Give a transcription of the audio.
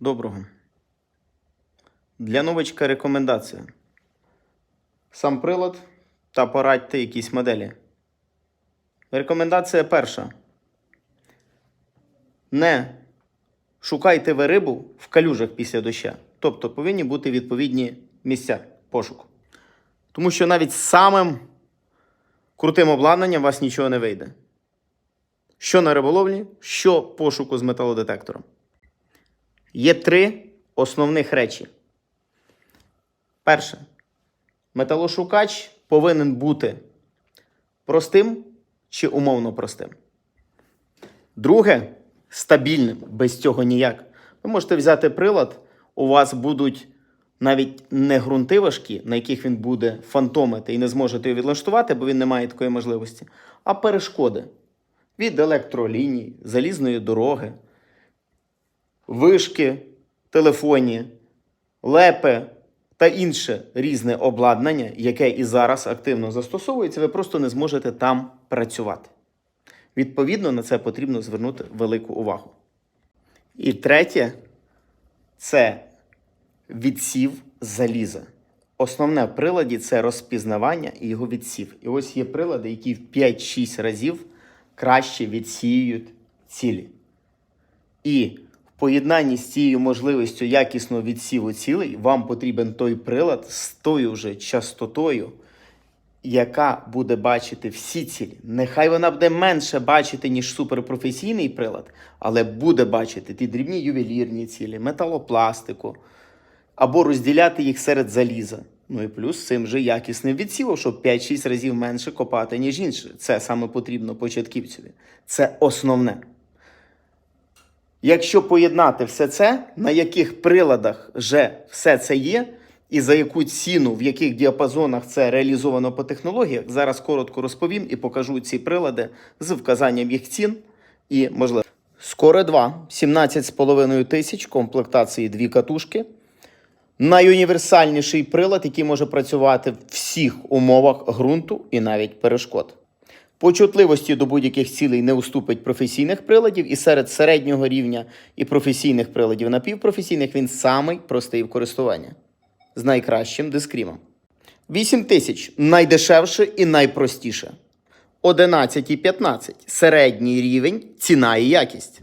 Доброго. Для новичка рекомендація. Сам прилад та порадьте якісь моделі. Рекомендація перша. Не шукайте ви рибу в калюжах після доща. Тобто повинні бути відповідні місця пошуку. Тому що навіть самим крутим обладнанням вас нічого не вийде. Що на риболовлі, що пошуку з металодетектором. Є три основних речі. Перше. Металошукач повинен бути простим чи умовно простим. Друге стабільним. Без цього ніяк. Ви можете взяти прилад, у вас будуть навіть не ґрунти важкі, на яких він буде фантомити і не зможете його відлаштувати, бо він не має такої можливості, а перешкоди від електроліній, залізної дороги, вишки, телефоні, лепи та інше різне обладнання, яке і зараз активно застосовується, ви просто не зможете там працювати. Відповідно, на це потрібно звернути велику увагу. І третє це відсів заліза. Основне в приладі це розпізнавання і його відсів. І ось є прилади, які в 5-6 разів краще відсіюють цілі. І поєднанні з цією можливістю якісного відсіву цілей вам потрібен той прилад з тою вже частотою, яка буде бачити всі цілі. Нехай вона буде менше бачити, ніж суперпрофесійний прилад, але буде бачити ті дрібні ювелірні цілі, металопластику, або розділяти їх серед заліза. Ну і плюс цим же якісним відсівом, щоб 5-6 разів менше копати, ніж інше. Це саме потрібно початківцеві. Це основне. Якщо поєднати все це, на яких приладах вже все це є, і за яку ціну, в яких діапазонах це реалізовано по технологіях, зараз коротко розповім і покажу ці прилади з вказанням їх цін і можливо. Скоро 2, 17,5 тисяч, комплектації дві катушки. Найуніверсальніший прилад, який може працювати в всіх умовах ґрунту і навіть перешкод. По чутливості до будь-яких цілей не уступить професійних приладів, і серед середнього рівня і професійних приладів напівпрофесійних він самий простий в користуванні з найкращим дискрімом. 8 тисяч найдешевше і найпростіше. 11 і 15 середній рівень, ціна і якість.